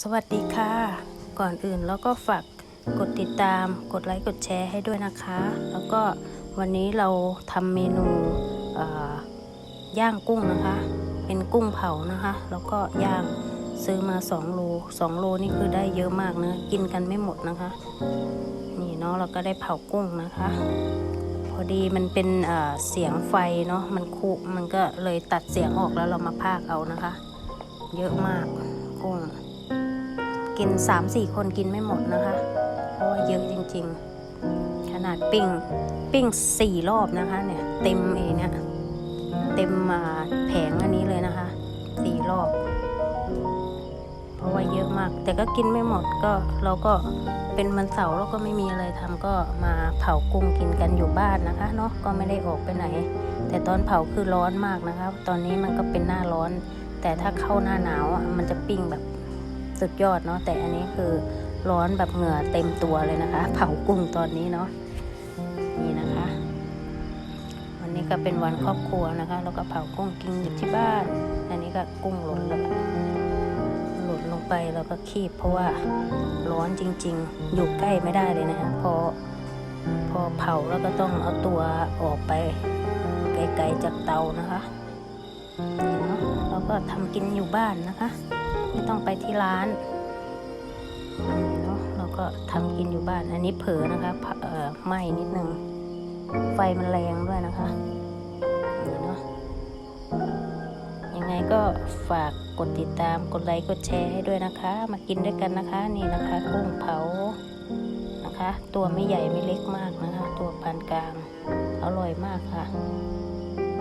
สวัสดีค่ะ ก่อนอื่นแล้วก็ฝากกดติดตาม กดไลค์ กดแชร์ให้ด้วยนะคะ แล้วก็วันนี้เราทำเมนูย่างกุ้งนะคะ เป็นกุ้งเผานะคะ แล้วก็ย่างซื้อมา2โล2โลนี่คือได้เยอะมากนะ กินกันไม่หมดนะคะ นี่เนาะเราก็ได้เผากุ้งนะคะ พอดีมันเป็นเอ่อเสียงไฟเนาะ มันคุ มันก็เลยตัดเสียงออกแล้วเรามาพากเอานะคะ เยอะมากกุ้ง กิน 3-4 คนกินไม่หมดนะคะเพราะว่าเยอะจริง ๆ ขนาดปิ้งปิ้งสี่รอบนะคะเนี่ยเต็มเองเนี่ยเต็มมาแผงอันนี้เลยนะคะสี่รอบ เพราะว่าเยอะมาก แต่ก็กินไม่หมดก็เราก็เป็นวันเสาร์เราก็ไม่มีอะไรทำก็มาเผากุ้งกินกันอยู่บ้านนะคะเนาะก็ไม่ได้ออกไปไหน แต่ตอนเผาคือร้อนมากนะคะ ตอนนี้มันก็เป็นหน้าร้อน แต่ถ้าเข้าหน้าหนาวมันจะปิ้งแบบ สุดยอดเนาะแต่อันนี้คือร้อนแบบเหงื่อเต็มตัวเลยนะคะ เผากุ้งตอนนี้เนาะนี่นะคะ วันนี้ก็เป็นวันครอบครัวนะคะ แล้วก็เผากุ้งกินอยู่ที่บ้าน อันนี้ก็กุ้งหล่นแล้วหล่นลงไปแล้วก็คีบเพราะว่าร้อนจริง ๆ อยู่ใกล้ไม่ได้เลยนะคะพอพอเผาแล้วก็ต้องเอาตัวออกไปไกลๆจากเตานะคะนี่เนาะเราก็ทำกินอยู่บ้านนะคะ ต้องไปที่ร้านนี่เนาะเราก็ทำกินอยู่บ้าน อันนี้เผลอนะคะเอ่อไหม้นิดนึง ไฟมันแรงด้วยนะคะนี่เนาะยังไงก็ฝากกดติดตามกดไลค์กดแชร์ให้ด้วยนะคะ มากินด้วยกันนะคะ นี่นะคะกุ้งเผานะคะ ตัวไม่ใหญ่ไม่เล็กมากนะคะ ตัวปานกลางอร่อยมากค่ะ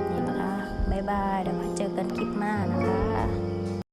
นี่นะคะบ๊ายบายเดี๋ยวมาเจอกันคลิปหน้านะคะ